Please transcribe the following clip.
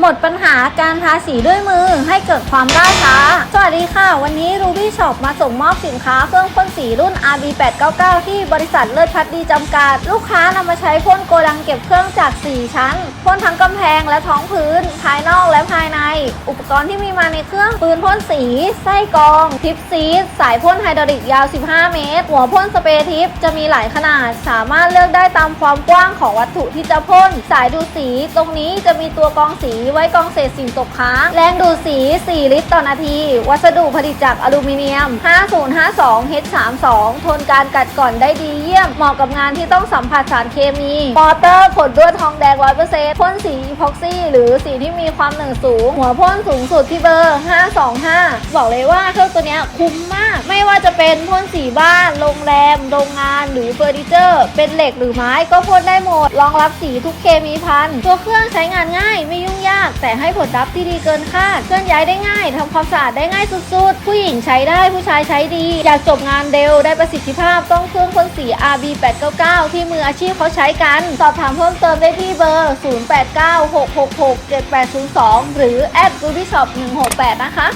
หมดปัญหาการทาสีด้วยมือให้เกิดความล่าช้า สวัสดีค่ะ วันนี้ Ruby Shop มาส่งมอบสินค้าเครื่องพ่นสีรุ่น RB899 ที่บริษัทเลิศพัฒดีจำกัด ลูกค้านำมาใช้พ่นโกดังเก็บเครื่องจาก 4 ชั้น พ่นทั้งกำแพงและท้องพื้น ภายนอกและภายใน อุปกรณ์ที่มีมาในเครื่องปืนพ่นสี ไส้กรอง ทิปซีดสายพ่นไฮดรอลิกยาว 15 เมตร หัวพ่นสเปรย์ทิปจะมีหลายขนาด สามารถเลือกได้ตามความกว้างของวัตถุที่จะพ่น สายดูดสี ตรงนี้จะมีตัวกรองสีไว้กรองเศษสิ่งตกค้าง แรงดูดสี 4 ลิตรต่อนาที วัสดุผลิตจากอลูมิเนียม 5052 H32 ทนการกัดก่อนได้ดีเยี่ยม เหมาะกับงานที่ต้องสัมผัสสารเคมี มอเตอร์ผลด้วยทองแดง 100%พ่นสีอีพ็อกซี่ หรือสีที่มีความหนืดสูง หัวพ่นสูงสุดที่เบอร์ 525 บอกเลยว่าเครื่องตัวนี้คุ้มมาก ไม่ว่าจะเป็นพ่นสีบ้าน โรงแรม โรงงาน หรือเฟอร์นิเจอร์ เป็นเหล็กหรือไม้ก็พ่นได้หมด รองรับสีทุกเคมีพัน ตัวเครื่องใช้งานง่าย ไม่ยุ่งยาก แต่ให้ผลลัพธ์ที่ดีเกินคาด เคลื่อนย้ายได้ง่ายทำความสะอาดได้ง่ายสุดๆ ผู้หญิงใช้ได้ ผู้ชายใช้ดี อยากจบงานเร็ว ได้ประสิทธิภาพ ต้องเครื่องพ่นสี RB899 ที่มืออาชีพเขาใช้กัน สอบถามเพิ่มเติมได้ที่เบอร์ 0896667802 หรือ at rubyshop168 นะคะ